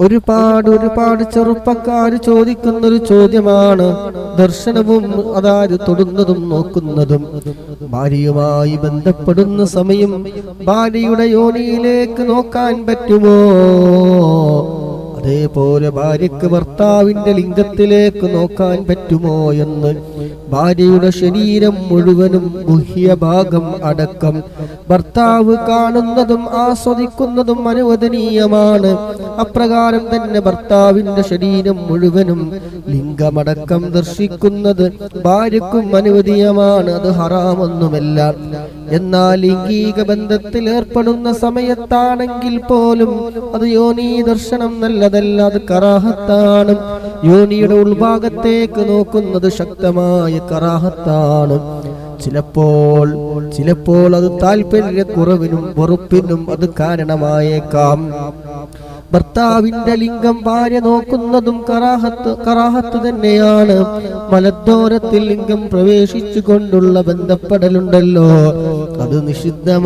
ഒരുപാട് ഒരുപാട് ചെറുപ്പക്കാർ ചോദിക്കുന്ന ഒരു ചോദ്യമാണ്. ദർശനവും അതായത് തൊടുന്നതും നോക്കുന്നതും. ഭാര്യയുമായി ബന്ധപ്പെടുന്ന സമയം ഭാര്യയുടെ യോനിയിലേക്ക് നോക്കാൻ പറ്റുമോ? അതേപോലെ ഭാര്യക്ക് ഭർത്താവിന്റെ ലിംഗത്തിലേക്ക് നോക്കാൻ പറ്റുമോ എന്ന്. ഭാര്യയുടെ ശരീരം മുഴുവനും ഗുഹ്യ ഭാഗം അടക്കം. ഭർത്താവ് കാണുന്നതും ആസ്വദിക്കുന്നതും അനുവദനീയമാണ്. അപ്രകാരം തന്നെ ഭർത്താവിന്റെ ശരീരം മുഴുവനും ലിംഗമടക്കം ദർശിക്കുന്നത് ഭാര്യക്കും അനുവദീയമാണ്. അത് ഹറാമൊന്നുമല്ല. എന്നാൽ ലൈംഗിക ബന്ധത്തിൽ ഏർപ്പെടുന്ന സമയത്താണെങ്കിൽ പോലും അത് യോനീ ദർശനം നല്ലതല്ല അത് കറാഹത്താണ്. യോനിയുടെ ഉൾഭാഗത്തേക്ക് നോക്കുന്നത് ശക്തമായ കറാഹത്താണ്. ചിലപ്പോൾ ചിലപ്പോൾ അത് താല്പര്യക്കുറവിനും വെറുപ്പിനും അത് കാരണമായേക്കാം. ഭർത്താവിന്റെ ലിംഗം ഭാര്യ നോക്കുന്നതും കറാഹത്ത് കറാഹത്ത് തന്നെയാണ്. മലത്തോരത്തിൽ ലിംഗം പ്രവേശിച്ചു കൊണ്ടുള്ള ബന്ധപ്പെടലുണ്ടല്ലോ. അത് നിഷിദ്ധമാണ്.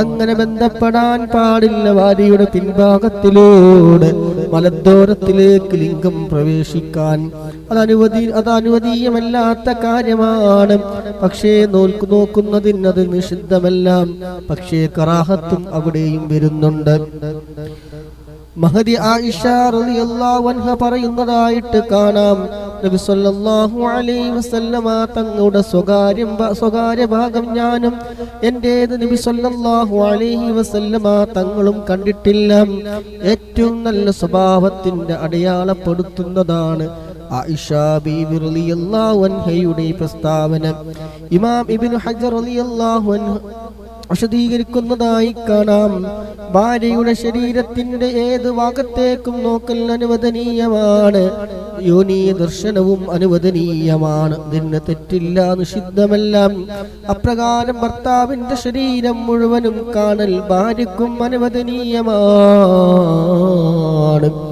അങ്ങനെ ബന്ധപ്പെടാൻ പാടില്ല വാരിയുടെ പിൻഭാഗത്തിലൂടെ. മലദ്വാരത്തിലേക്ക് ലിംഗം പ്രവേശിക്കാൻ. അത് അനുവദി അത് അനുവദീയമല്ലാത്ത കാര്യമാണ്. പക്ഷേ നോൽക്കു നോക്കുന്നതിന് അത് നിഷിദ്ധമല്ല. പക്ഷേ കറാഹത്തും അവിടെയും വരുന്നുണ്ട്. മഹതി ആയിഷ പറയുന്നതായിട്ട് കാണാം. നബി സല്ലല്ലാഹു അലൈഹി വസല്ലമ തങ്ങളുടെ സ്വകാര്യം സ്വകാര്യ ഭാഗം ഞാനും എന്റേത് നബി സല്ലല്ലാഹു അലൈഹി വസല്ലമ തങ്ങളും കണ്ടിട്ടില്ല. ഏറ്റവും നല്ല സ്വഭാവത്തിന്റെ അടയാളപ്പെടുത്തുന്നതാണ് ആയിഷ പ്രസ്താവന. ഇമാം ഇബ്നു ഹജർ വിശദീകരിക്കുന്നതായി കാണാം. ഭാര്യയുടെ ശരീരത്തിന്റെ ഏത് ഭാഗത്തേക്കും നോക്കൽ അനുവദനീയമാണ്. യോനി ദർശനവും അനുവദനീയമാണ്. ഇതിന് തെറ്റില്ല നിഷിദ്ധമെല്ലാം. അപ്രകാരം ഭർത്താവിന്റെ ശരീരം മുഴുവനും കാണൽ ഭാര്യക്കും അനുവദനീയമാണ്.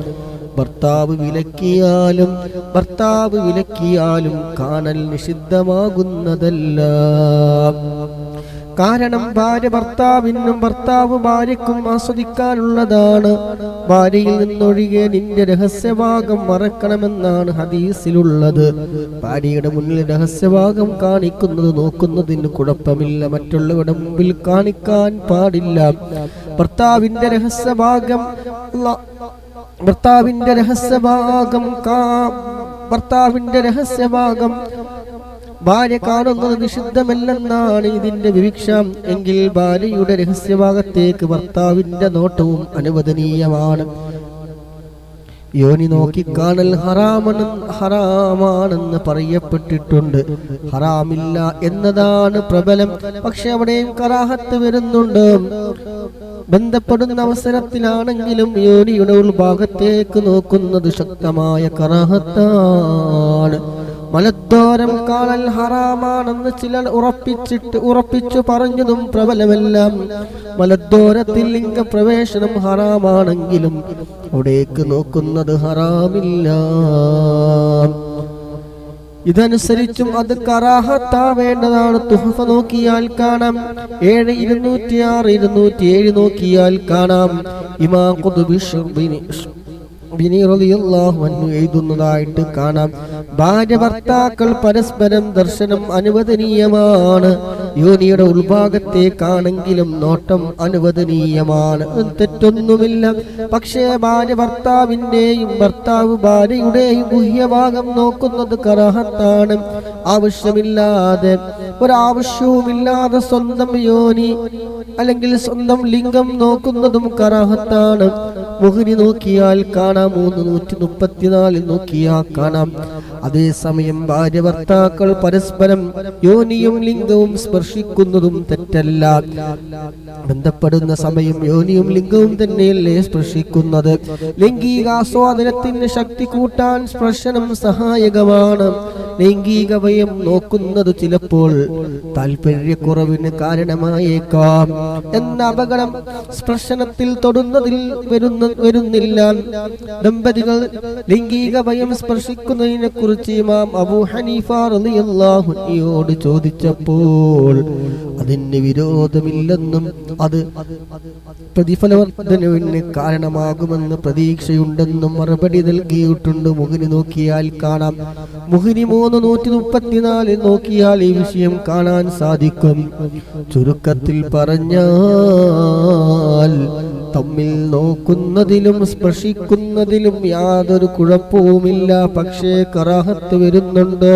ഭർത്താവ് വിലക്കിയാലും ഭർത്താവ് വിലക്കിയാലും കാണൽ നിഷിദ്ധമാകുന്നതല്ല. കാരണം ഭാര്യ ഭർത്താവിനും ഭർത്താവ് ഭാര്യക്കും ആസ്വദിക്കാനുള്ളതാണ്. ഭാര്യയിൽ നിന്നൊഴികെ നിന്റെ രഹസ്യഭാഗം മറക്കണമെന്നാണ് ഹദീസിലുള്ളത്. ഭാര്യയുടെ മുന്നിൽ രഹസ്യഭാഗം കാണിക്കുന്നത് നോക്കുന്നതിന് കുഴപ്പമില്ല. മറ്റുള്ളവരുടെ മുമ്പിൽ കാണിക്കാൻ പാടില്ല. ഭർത്താവിന്റെ രഹസ്യഭാഗം ഭർത്താവിന്റെ രഹസ്യഭാഗം ഭർത്താവിന്റെ രഹസ്യഭാഗം ഭാര്യ കാണുന്നത് നിഷിദ്ധമല്ലെന്നാണ് ഇതിന്റെ വിവിക്ഷ എങ്കിൽ ഭാര്യയുടെ രഹസ്യഭാഗത്തേക്ക് ഭർത്താവിന്റെ നോട്ടവും അനുവദനീയമാണ്. യോനി നോക്കിക്കാണൽ ഹറാമണ് ഹറാമാണെന്ന് പറയപ്പെട്ടിട്ടുണ്ട്. ഹറാമില്ല എന്നതാണ് പ്രബലം. പക്ഷെ അവിടെയും കറാഹത്ത് വരുന്നുണ്ട്. ബന്ധപ്പെടുന്ന അവസരത്തിലാണെങ്കിലും യോനിയുടെ ഉൾഭാഗത്തേക്ക് നോക്കുന്നത് ശക്തമായ കറാഹത്താണ്. മലദ്വാരം കാണൽ ഹറാമാണെന്ന് ചിലർ ഉറപ്പിച്ചിട്ട് ഉറപ്പിച്ചു പറഞ്ഞതും പ്രബലമെല്ലാം. മലദ്വാരത്തിൽ ലിംഗപ്രവേശനം ഹറാമാണെങ്കിലും അവിടേക്ക് നോക്കുന്നത് ഹറാമില്ല. ഇതനുസരിച്ചും അത് കറാഹത്താവേണ്ടതാണ് തുഹഫ നോക്കിയാൽ കാണാം. ഏഴ് ഇരുന്നൂറ്റി ആറ് ഇരുന്നൂറ്റി ഏഴ് നോക്കിയാൽ കാണാം. ഇമാ ഖുതുബി എഴുതുന്നതായിട്ട് കാണാം. ഭാര്യ ഭർത്താക്കൾ പരസ്പരം ദർശനം അനുവദനീയമാണ്. യോനിയുടെ ഉൾഭാഗത്തേക്കാണെങ്കിലും നോട്ടം അനുവദനീയമാണ്. തെറ്റൊന്നുമില്ല. പക്ഷേ ഭാര്യ ഭർത്താവിന്റെയും ഭർത്താവ് ഭാര്യയുടെയും ഗുഹ്യഭാഗം നോക്കുന്നത് കറഹത്താണ്. ആവശ്യമില്ലാതെ ഒരാവശ്യവുമില്ലാതെ സ്വന്തം യോനി അല്ലെങ്കിൽ സ്വന്തം ലിംഗം നോക്കുന്നതും കറാഹത്താണ്. മുഹിനി നോക്കിയാൽ കാണാം. മൂന്ന് നൂറ്റി മുപ്പത്തിനാലിൽ നോക്കിയാൽ കാണാം. അതേസമയം ഭാര്യ ഭർത്താക്കൾ പരസ്പരം യോനിയും ലിംഗവും സ്പർശിക്കുന്നതും തെറ്റല്ല. ബന്ധപ്പെടുന്ന സമയം യോനിയും ലിംഗവും തന്നെയല്ലേ സ്പർശിക്കുന്നത്? ലൈംഗികാസ്വാദനത്തിന് ശക്തി കൂട്ടാൻ സ്പർശനം സഹായകമാണ്. ലൈംഗിക ഭയം നോക്കുന്നത് ചിലപ്പോൾ താല്പര്യക്കുറവിന് കാരണമായേക്കാം. എന്ന അപകടം സ്പർശനത്തിൽ തൊടുന്നതിൽ വരുന്ന വരുന്നില്ല. ദമ്പതികൾ ലൈംഗിക ഭയം സ്പർശിക്കുന്നതിനെ കുറിച്ച് ഇമാം അബു ഹനീഫ റളിയല്ലാഹു ചോദിച്ചപ്പോൾ അതിന് വിരോധമില്ലെന്നും അത് പ്രതിഫലവർദ്ധനവിന് കാരണമാകുമെന്ന് പ്രതീക്ഷയുണ്ടെന്നും മറുപടി നൽകിയിട്ടുണ്ട്. മുഹിനി നോക്കിയാൽ കാണാം. മുഹിനി മൂന്ന് നൂറ്റി മുപ്പത്തിനാല് നോക്കിയാൽ ഈ വിഷയം കാണാൻ സാധിക്കും. ചുരുക്കത്തിൽ പറഞ്ഞാൽ തമ്മിൽ നോക്കുന്നതിലും സ്പർശിക്കുന്നതിലും യാതൊരു കുഴപ്പവുമില്ല. പക്ഷേ കറാഹത്ത് വരുന്നുണ്ട്.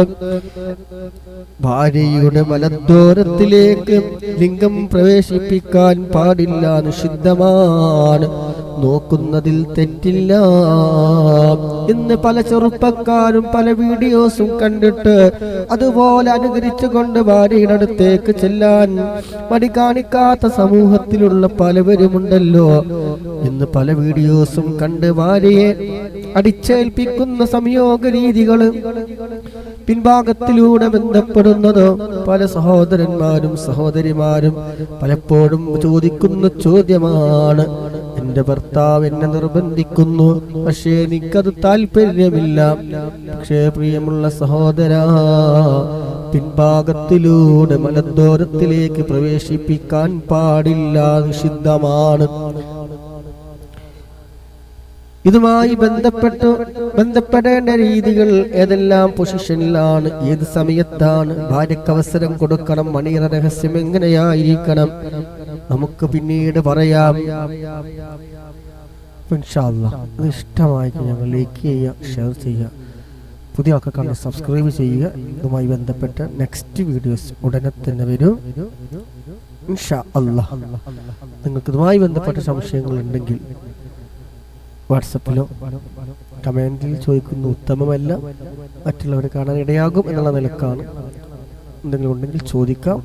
ഭാര്യയുടെ മലദ്വാരത്തിലേക്ക് ലിംഗം പ്രവേശിപ്പിക്കാൻ പാടില്ല നിഷിദ്ധമാണ്. നോക്കുന്നതിൽ തെറ്റില്ല ഇന്ന് പല ചെറുപ്പക്കാരും പല വീഡിയോസും കണ്ടിട്ട് അതുപോലെ അനുകരിച്ചുകൊണ്ട് ഭാര്യയുടെ അടുത്തേക്ക് ചെല്ലാൻ മടി കാണിക്കാത്ത സമൂഹത്തിലുള്ള പലവരുമുണ്ടല്ലോ ഇന്ന് പല വീഡിയോസും കണ്ട് ഭാര്യയെ അടിച്ചേൽപ്പിക്കുന്ന സംയോഗ രീതികൾ പിൻഭാഗത്തിലൂടെ ബന്ധപ്പെടുന്നത് പല സഹോദരന്മാരും സഹോദരിമാരും പലപ്പോഴും ചോദിക്കുന്ന ചോദ്യമാണ് എന്റെ ഭർത്താവ് എന്നെ നിർബന്ധിക്കുന്നു പക്ഷേ എനിക്കത് താല്പര്യമില്ല പക്ഷേ പ്രിയമുള്ള സഹോദര പിൻഭാഗത്തിലൂടെ മലദ്വാരത്തിലേക്ക് പ്രവേശിപ്പിക്കാൻ പാടില്ല നിഷിദ്ധമാണ്. ഇതുമായി ബന്ധപ്പെട്ട് ബന്ധപ്പെടേണ്ട രീതികൾ ഏതെല്ലാം പൊസിഷനിലാണ് ഏത് സമയത്താണ് ഭാര്യക്ക് അവസരം കൊടുക്കണം മണിയറ രഹസ്യം എങ്ങനെയായിരിക്കണം നമുക്ക് പിന്നീട് പറയാം. ഇഷ്ടമായി ഞങ്ങൾ ലൈക്ക് ചെയ്യുക ഷെയർ ചെയ്യുക. പുതിയ ആൾക്കാർ കണ്ട് സബ്സ്ക്രൈബ് ചെയ്യുക. ഇതുമായി ബന്ധപ്പെട്ട നെക്സ്റ്റ് വീഡിയോസ് ഉടനെ തന്നെ വരും. നിങ്ങൾക്ക് ഇതുമായി ബന്ധപ്പെട്ട സംശയങ്ങൾ ഉണ്ടെങ്കിൽ വാട്സപ്പിലോ കമന്റിൽ ചോദിക്കുന്ന. ഉത്തമമല്ല. മറ്റുള്ളവരെ കാണാൻ ഇടയാകും എന്നുള്ള നിലക്കാണ്. എന്തെങ്കിലും ഉണ്ടെങ്കിൽ ചോദിക്കാം.